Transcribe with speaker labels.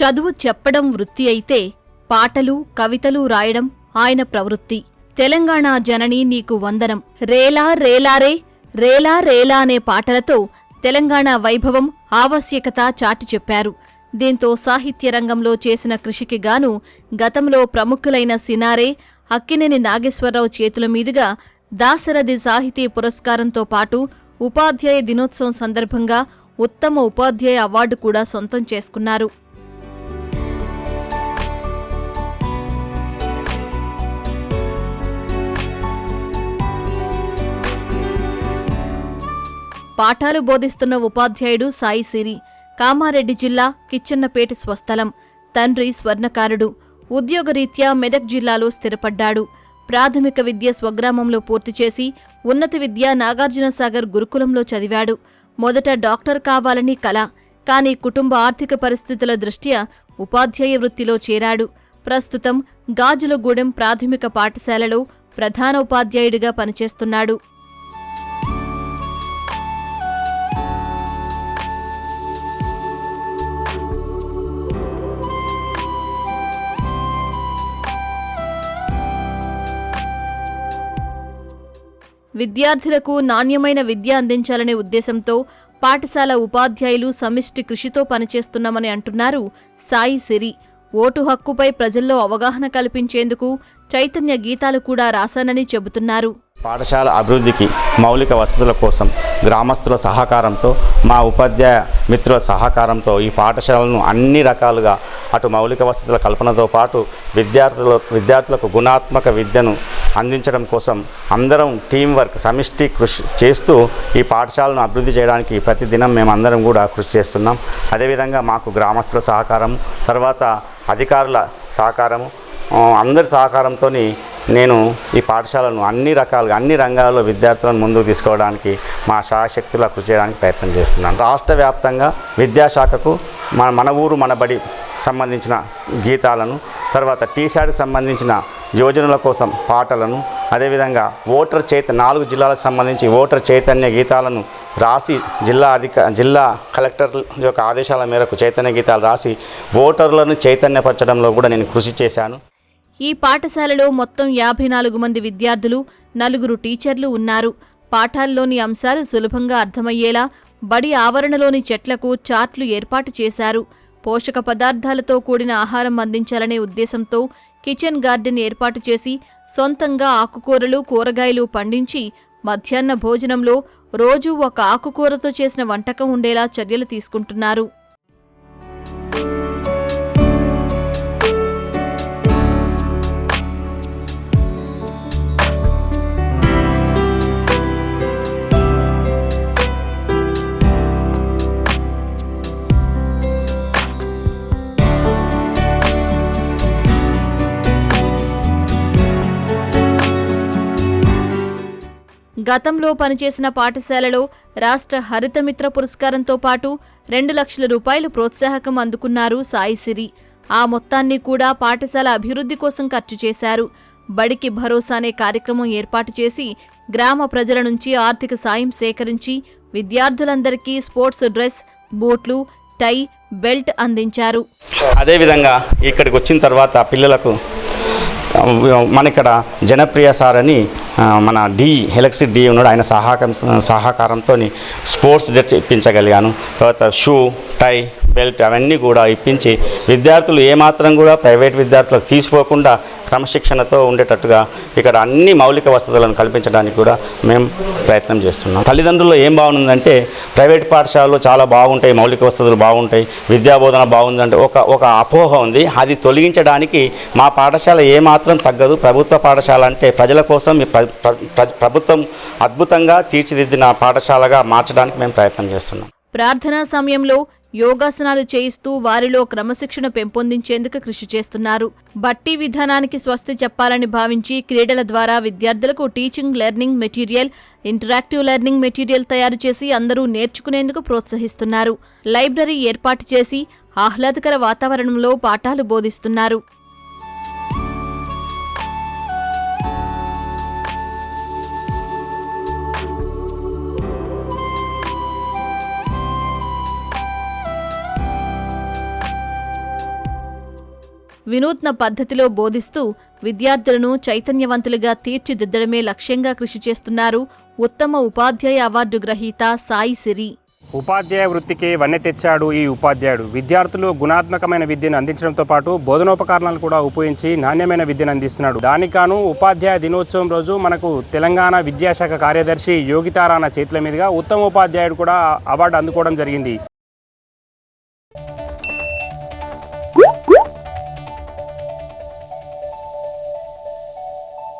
Speaker 1: చదువు చెప్పడం వృత్తి అయితే పాటలు కవితలు రాయడం ఆయన ప్రవృత్తి. తెలంగాణ జనని నీకు వందనం. రేలా రేలారే రేలా రేలా అనే పాటలతో తెలంగాణ వైభవం ఆవశ్యకత చాటి చెప్పారు. దీంతో సాహిత్య రంగంలో చేసిన కృషికి గాను గతంలో ప్రముఖులైన సినారే అక్కినేని నాగేశ్వరరావు చేతుల మీదుగా దాశరథి సాహితీ పురస్కారంతో పాటు ఉపాధ్యాయ దినోత్సవం సందర్భంగా ఉత్తమ ఉపాధ్యాయ అవార్డు కూడా సొంతం చేసుకున్నారు. పాఠాలు బోధిస్తున్న ఉపాధ్యాయుడు సాయి సిరి. కామారెడ్డి జిల్లా కిచ్చన్నపేట స్వస్థలం. తండ్రి స్వర్ణకారుడు. ఉద్యోగరీత్యా మెదక్ జిల్లాలో స్థిరపడ్డాడు. ప్రాథమిక విద్య స్వగ్రామంలో పూర్తి చేసి ఉన్నత విద్య నాగార్జునసాగర్ గురుకులంలో చదివాడు. మొదట డాక్టర్ కావాలని కల. కానీ కుటుంబ ఆర్థిక పరిస్థితుల దృష్ట్యా ఉపాధ్యాయ వృత్తిలో చేరాడు. ప్రస్తుతం గాజులగూడెం ప్రాథమిక పాఠశాలలో ప్రధాన ఉపాధ్యాయుడిగా పనిచేస్తున్నాడు. విద్యార్థులకు నాణ్యమైన విద్య అందించాలనే ఉద్దేశంతో పాఠశాల ఉపాధ్యాయులు సమిష్టి కృషితో పనిచేస్తున్నామని అంటున్నారు సాయి సిరి. ఓటు హక్కుపై ప్రజల్లో అవగాహన కల్పించేందుకు చైతన్య గీతాలు కూడా రాశానని చెబుతున్నారు.
Speaker 2: పాఠశాల అభివృద్ధికి మౌలిక వసతుల కోసం గ్రామస్తుల సహకారంతో మా ఉపాధ్యాయ మిత్రుల సహకారంతో ఈ పాఠశాలను అన్ని రకాలుగా అటు మౌలిక వసతుల కల్పనతో పాటు విద్యార్థుల విద్యార్థులకు గుణాత్మక విద్యను అందించడం కోసం అందరం టీం వర్క్ సమిష్టి కృషి చేస్తూ ఈ పాఠశాలను అభివృద్ధి చేయడానికి ప్రతిదినం మేము అందరం కూడా కృషి చేస్తున్నాం. అదేవిధంగా మాకు గ్రామస్తుల సహకారం తర్వాత అధికారుల సహకారము అందరి సహకారంతో నేను ఈ పాఠశాలను అన్ని రకాలుగా అన్ని రంగాల్లో విద్యార్థులను ముందుకు తీసుకోవడానికి మా శాశక్తులా కృషి చేయడానికి ప్రయత్నం చేస్తున్నాను. రాష్ట్ర వ్యాప్తంగా విద్యాశాఖకు మన మన ఊరు మన బడి సంబంధించిన గీతాలను తర్వాత టీషాట్కి సంబంధించిన యోజనల కోసం పాటలను అదేవిధంగా ఓటర్ చేత నాలుగు జిల్లాలకు సంబంధించి ఓటర్ చైతన్య గీతాలను రాసి జిల్లా అధిక జిల్లా కలెక్టర్ యొక్క ఆదేశాల మేరకు చైతన్య గీతాలు రాసి ఓటర్లను చైతన్యపరచడంలో కూడా నేను కృషి చేశాను.
Speaker 1: ఈ పాఠశాలలో మొత్తం యాభై నాలుగు మంది విద్యార్థులు నలుగురు టీచర్లు ఉన్నారు. పాఠాల్లోని అంశాలు సులభంగా అర్థమయ్యేలా బడి ఆవరణలోని చెట్లకు చార్ట్లు ఏర్పాటు చేశారు. పోషక పదార్థాలతో కూడిన ఆహారం అందించాలనే ఉద్దేశంతో కిచెన్ గార్డెన్ ఏర్పాటు చేసి సొంతంగా ఆకుకూరలు కూరగాయలు పండించి మధ్యాహ్న భోజనంలో రోజూ ఒక ఆకుకూరతో చేసిన వంటకం ఉండేలా చర్యలు తీసుకుంటున్నారు. గతంలో పనిచేసిన పాఠశాలలో రాష్ట్ర హరితమిత్ర పురస్కారంతో పాటు రెండు లక్షల రూపాయలు ప్రోత్సాహకం అందుకున్నారు సాయిసిరి ఆ మొత్తాన్ని కూడా పాఠశాల అభివృద్ధి కోసం ఖర్చు చేశారు. బడికి భరోసా అనే కార్యక్రమం ఏర్పాటు చేసి గ్రామ ప్రజల నుంచి ఆర్థిక సాయం సేకరించి విద్యార్థులందరికీ స్పోర్ట్స్ డ్రెస్ బూట్లు టై బెల్ట్ అందించారు.
Speaker 2: అదేవిధంగా ఇక్కడికి వచ్చిన తర్వాత పిల్లలకు మన ఇక్కడ జనప్రియ సార్ అని మన డి ఎలక్ట్రిక్ డి ఉన్నాడు. ఆయన సహకారం సహకారంతో స్పోర్ట్స్ డ్రెస్ ఇప్పించగలిగాను. తర్వాత షూ టై బెల్ట్ అవన్నీ కూడా ఇప్పించి విద్యార్థులు ఏమాత్రం కూడా ప్రైవేట్ విద్యార్థులకు తీసుకోకుండా క్రమశిక్షణతో ఉండేటట్టుగా ఇక్కడ అన్ని మౌలిక వసతులను కల్పించడానికి కూడా మేము ప్రయత్నం చేస్తున్నాం. తల్లిదండ్రుల్లో ఏం బాగుందంటే ప్రైవేట్ పాఠశాలలో చాలా బాగుంటాయి మౌలిక వసతులు బాగుంటాయి విద్యాబోధన బాగుందంటే ఒక ఒక అపోహ ఉంది. అది తొలగించడానికి మా పాఠశాల ఏమాత్రం తగ్గదు. ప్రభుత్వ పాఠశాల అంటే ప్రజల కోసం ప్ర- ప్ర- ప్రభుత్వం అద్భుతంగా తీర్చిదిద్దిన పాఠశాలగా మార్చడానికి మేము ప్రయత్నం చేస్తున్నాం.
Speaker 1: ప్రార్థనా సమయంలో యోగాసనాలు చేయిస్తూ వారిలో క్రమశిక్షణ పెంపొందించేందుకు కృషి చేస్తున్నారు. బట్టి విధానానికి స్వస్తి చెప్పాలని భావించి క్రీడల ద్వారా విద్యార్థులకు teaching learning material interactive learning material తయారు చేసి అందరూ నేర్చుకునేందుకు ప్రోత్సహిస్తున్నారు. లైబ్రరీ ఏర్పాటు చేసి ఆహ్లాదకర వాతావరణంలో పాఠాలు బోధిస్తున్నారు. వినూత్న పద్ధతిలో బోధిస్తూ విద్యార్థులను చైతన్యవంతులుగా తీర్చిదిద్దడమే లక్ష్యంగా కృషి చేస్తున్నారు ఉత్తమ ఉపాధ్యాయ అవార్డు గ్రహీత సాయి సిరి.
Speaker 3: ఉపాధ్యాయ వృత్తికి వన్నె తెచ్చాడు ఈ ఉపాధ్యాయుడు. విద్యార్థులు గుణాత్మకమైన విద్యను అందించడంతో పాటు బోధనోపకరణాలు కూడా ఉపయోగించి నాణ్యమైన విద్యను అందిస్తున్నాడు. దానికాను ఉపాధ్యాయ దినోత్సవం రోజు మనకు తెలంగాణ విద్యాశాఖ కార్యదర్శి యోగితారాణ చేతుల మీదుగా ఉత్తమ ఉపాధ్యాయుడు కూడా అవార్డు అందుకోవడం జరిగింది.